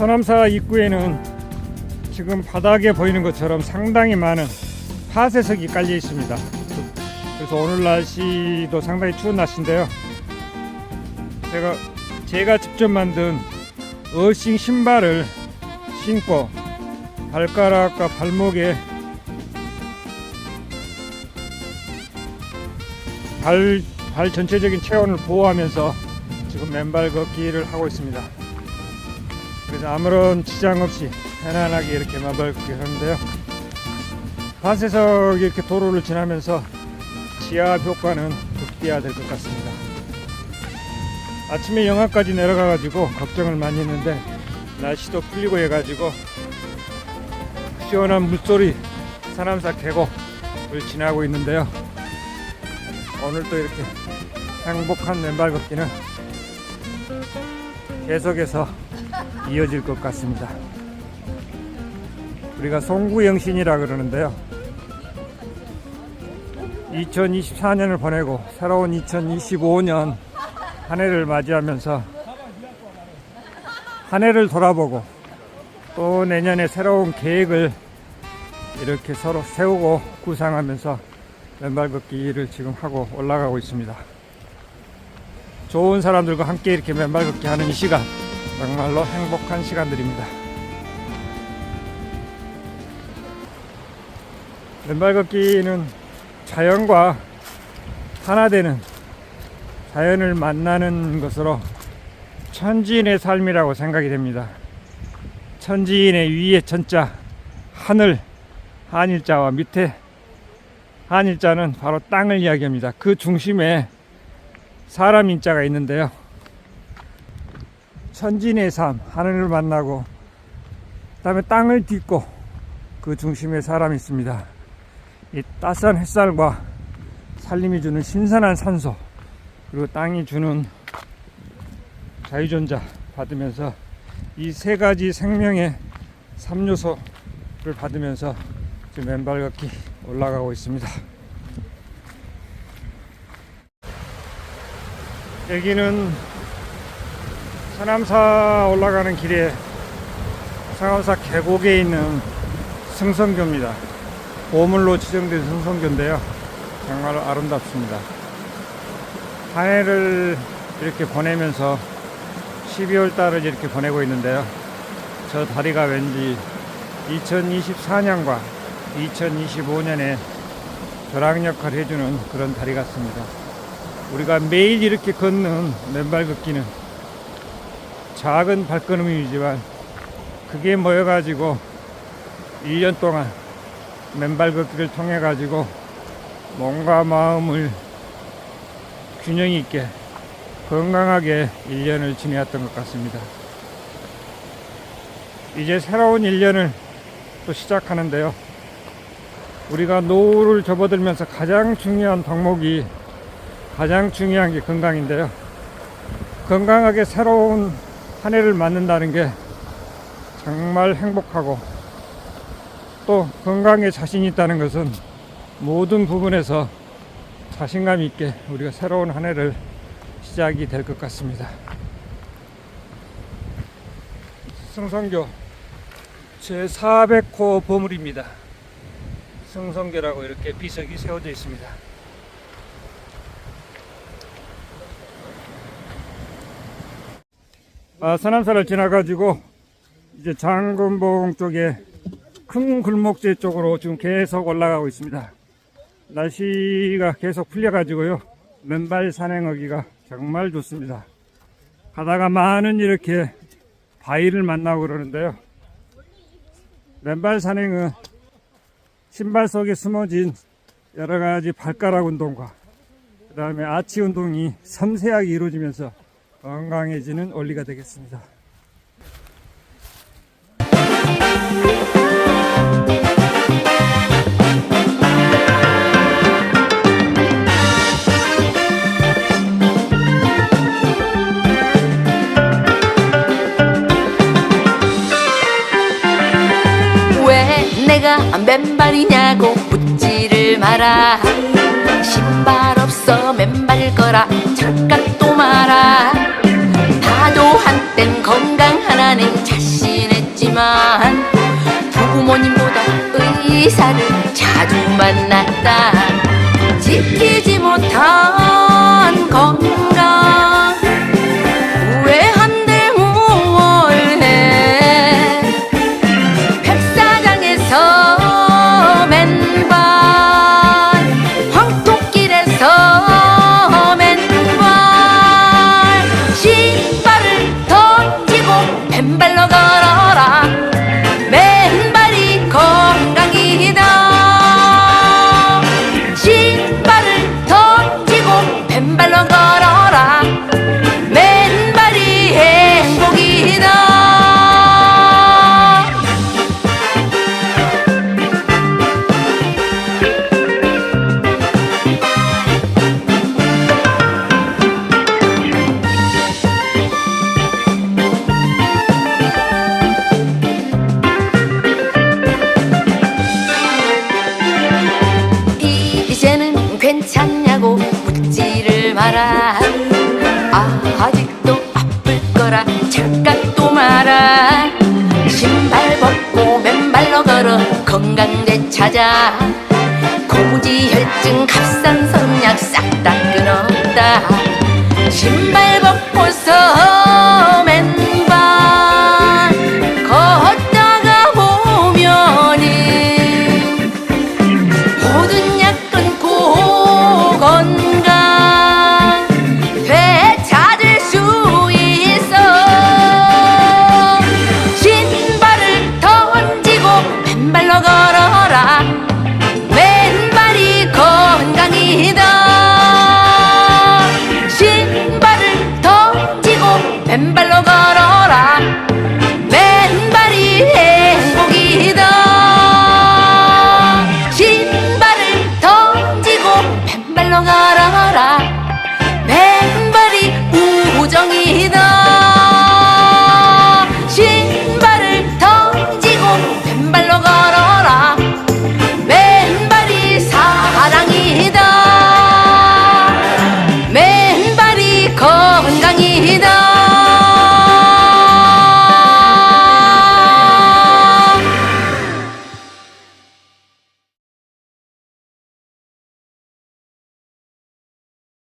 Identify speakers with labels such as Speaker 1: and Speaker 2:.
Speaker 1: 서남사 입구에는 지금 바닥에 보이는 것처럼 상당히 많은 파쇄석이 깔려 있습니다. 그래서 오늘 날씨도 상당히 추운 날씨인데요. 제가 제가 직접 만든 어싱 신발을 신고 발가락과 발목에 발, 발 전체적인 체온을 보호하면서 지금 맨발 걷기를 하고 있습니다. 그래서 아무런 지장 없이 편안하게 이렇게 걷기 하는데요. 반세석 이렇게 도로를 지나면서 지압 효과는 극대화될 것 같습니다. 아침에 영하까지 내려가가지고 걱정을 많이 했는데 날씨도 풀리고 해가지고 시원한 물소리 사남사 계곡을 지나고 있는데요. 오늘 또 이렇게 행복한 맨발 걷기는 계속해서 이어질 것 같습니다. 우리가 송구영신이라 그러는데요. 2024년을 보내고 새로운 2025년 한 해를 맞이하면서 한 해를 돌아보고 또 내년에 새로운 계획을 이렇게 서로 세우고 구상하면서 맨발 걷기를 지금 하고 올라가고 있습니다. 좋은 사람들과 함께 이렇게 맨발 걷기 하는 이 시간 정말로 행복한 시간들입니다. 맨발 걷기는 자연과 하나 되는 자연을 만나는 것으로 천지인의 삶이라고 생각이 됩니다. 천지인의 위에 천자 하늘 한일자와 밑에 한일자는 바로 땅을 이야기합니다. 그 중심에 사람 인자가 있는데요. 천진의 삶, 하늘을 만나고 그 다음에 땅을 딛고 그 중심에 사람이 있습니다. 이 따스한 햇살과 살림이 주는 신선한 산소 그리고 땅이 주는 자유존자 받으면서 이 세 가지 생명의 3요소를 받으면서 지금 맨발 걷기 올라가고 있습니다. 여기는 서남사 올라가는 길에 서남사 계곡에 있는 승성교입니다. 보물로 지정된 승성교인데요. 정말 아름답습니다. 한 해를 이렇게 보내면서 12월 달을 이렇게 보내고 있는데요. 저 다리가 왠지 2024년과 2025년에 벼락 역할을 해주는 그런 다리 같습니다. 우리가 매일 이렇게 걷는 맨발 걷기는 작은 발걸음이지만 그게 모여가지고 1년 동안 맨발 걷기를 통해 가지고 몸과 마음을 균형 있게 건강하게 1년을 지내왔던 것 같습니다. 이제 새로운 1년을 또 시작하는데요. 우리가 노후를 접어들면서 가장 중요한 덕목이 가장 중요한 게 건강인데요. 건강하게 새로운 한 해를 맞는다는 게 정말 행복하고 또 건강에 자신 있다는 것은 모든 부분에서 자신감 있게 우리가 새로운 한 해를 시작이 될 것 같습니다. 승성교 제 400호 보물입니다. 승성교라고 이렇게 비석이 세워져 있습니다. 아, 서남사를 지나가지고 이제 장군봉 쪽에 큰 굴목재 쪽으로 지금 계속 올라가고 있습니다. 날씨가 계속 풀려가지고요. 맨발 산행하기가 정말 좋습니다. 가다가 많은 이렇게 바위를 만나고 그러는데요. 맨발 산행은 신발 속에 숨어진 여러 가지 발가락 운동과 그 다음에 아치 운동이 섬세하게 이루어지면서 건강해지는 원리가 되겠습니다.
Speaker 2: 맨발이냐고 묻지를 마라 신발 없어 맨발 거라 착각 의사를 자주 만났다. 지키지 못한 건강. 후회한들 무얼해. 백사장에서 맨발 황토길에서 맨발. 신발을 던지고 맨발로 걸어라. 맨발이 건 착각도 마라 신발 벗고 맨발로 걸어 건강대 찾아. 고무지 혈증 갑상선약 싹 다 끊었다. 신발 벗고서 던